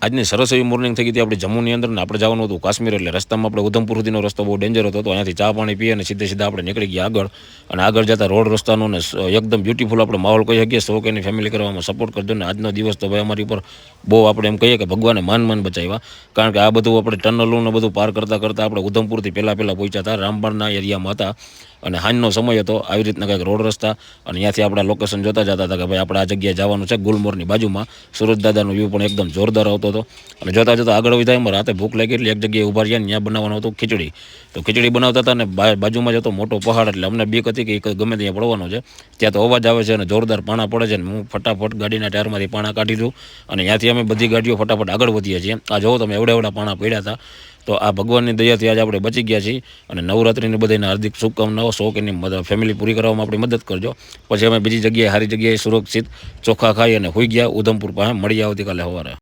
આજની સરસ એવી મોર્નિંગ થઈ હતી. આપણે જમ્મુની અંદર ને આપણે જવાનું હતું કાશ્મીર એટલે રસ્તામાં આપણે ઉધમપુર સુધીનો રસ્તો બહુ ડેન્જર હતો. તો અહીંયાથી ચા પાણી પીએ અને સીધે સીધા આપણે નીકળી ગયા આગળ. અને આગળ જતા રોડ રસ્તાનો ને એકદમ બ્યુટીફુલ આપણે માહોલ કહી શકીએ. સૌ એની ફેમિલી કરવામાં સપોર્ટ કરજો. ને આજનો દિવસ તો ભાઈ અમારી ઉપર બહુ આપણે એમ કહીએ કે ભગવાને માન માન બચાવ્યા. કારણ કે આ બધું આપણે ટનલું બધું પાર કરતાં કરતાં આપણે ઉધમપુરથી પહેલાં પહેલાં પહોંચ્યા હતા. રામબાણના એરિયામાં હતા. અને હાંજનો સમય હતો આવી રીતના કંઈક રોડ રસ્તા અને ત્યાંથી આપણા લોકેશન જોતા જતા હતા કે ભાઈ આપણે આ જગ્યાએ જવાનું છે ગુલમોરની બાજુમાં. સુરત દાદાનો વ્યૂ પણ એકદમ જોરદાર આવતો હતો. અને જોતા જોતા આગળ વધ્યા એમાં રાતે ભૂખ લાગી એટલે એક જગ્યાએ ઊભા રહ્યા ત્યાં બનાવવાનું હતું ખીચડી. તો ખીચડી બનાવતા હતા અને બાજુમાં જ હતો મોટો પહાડ એટલે અમને બીક હતી કે ગમે ત્યાં પડવાનો છે. ત્યાં તો અવાજ આવે છે અને જોરદાર પાણા પડે છે ને હું ફટાફટ ગાડીના ટાયરમાંથી પાણા કાઢી દઉં. અને ત્યાંથી અમે બધી ગાડીઓ ફટાફટ આગળ વધીએ છીએ. આ જોવો તમે એવડા એવડા પાણા પડ્યા હતા. તો આ ભગવાનની દયાથી આજે આપણે બચી ગયા છીએ અને નવરાત્રિની બધાને હાર્દિક શુભકામનાઓ એની મદદ ફેમિલી પૂરી કરવામાં આપણી મદદ કરજો. પછી અમે બીજી જગ્યાએ સારી જગ્યાએ સુરક્ષિત ચોખ્ખા ખાઈ અને હોઈ ગયા, ઉધમપુર પાસે, મળી આવતીકાલે સવારે.